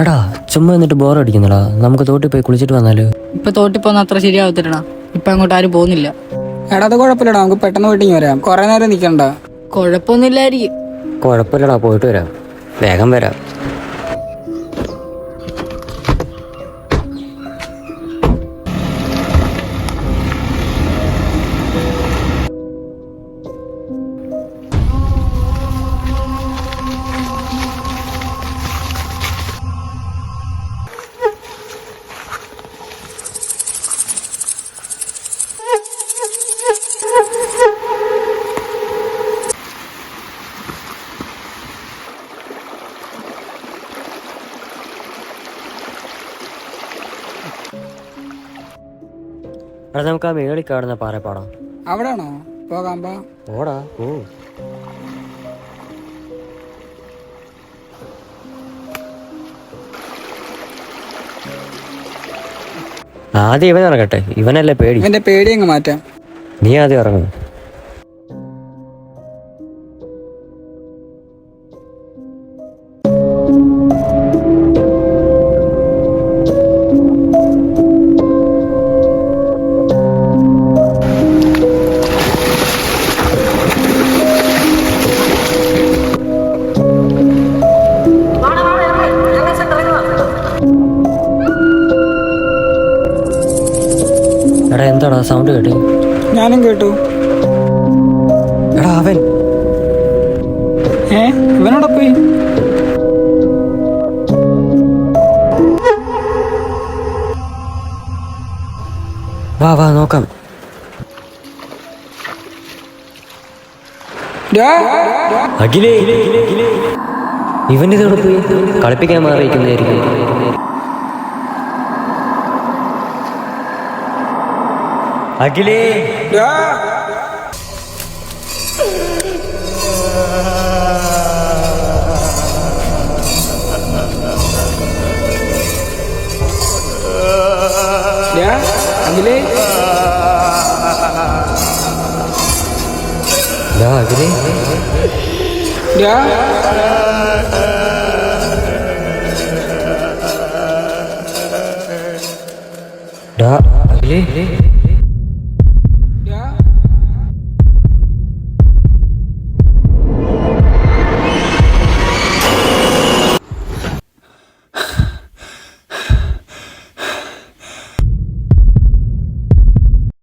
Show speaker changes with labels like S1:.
S1: എടാ ചുമ്മാ എന്നിട്ട് ബോർ അടിക്കുന്നടാ. നമുക്ക് തോട്ടി പോയി കുളിച്ചിട്ട് വന്നാലോ?
S2: ഇപ്പൊ തോട്ടി പോന്ന അത്ര ശരിയാവത്തില്ലടാ. ഇപ്പൊ അങ്ങോട്ട് ആരും പോകുന്നില്ല.
S3: എടാ അത് കുഴപ്പമില്ലടാ. നമുക്ക് പെട്ടെന്ന് പോയിട്ട് വരാം. കുറെ നേരം നിക്കണ്ട.
S2: കുഴപ്പമൊന്നുമില്ലായിരിക്കും.
S1: കുഴപ്പമില്ലടാ പോയിട്ട് വരാം. വേഗം വരാം. എടാ നമുക്ക് ആ മേളിൽ കാണുന്ന പാറപ്പാടാം
S3: അവിടെയാണോ പോകാം
S1: ഓടാ ഓ ആദ്യം ഇവൻ ഇറങ്ങട്ടെ. ഇവനല്ലേ പേടി.
S3: ഇവന്റെ പേടി അങ്ങ് മാറ്റാം.
S1: നീ ആദ്യം ഇറങ്ങും. എടാ സൗണ്ട് കേട്ടു.
S3: ഞാനും കേട്ടു.
S1: എടാ അവൻ.
S3: ഏ ഇവനോടെ പോയി.
S1: വാ വാ നോക്കാം.
S3: ഡാ,
S1: അഖിലേ. ഇവന്റെ ഇതോടെ പോയി കളിപ്പിക്കാൻ മാറിയിരിക്കുന്നതായിരിക്കും. അഖിലേ
S3: ഡാ. ഡാ, അഖിലേ
S1: ഡാ അഖിലേ
S3: ഡാ.
S1: ഡാ അഖിലേ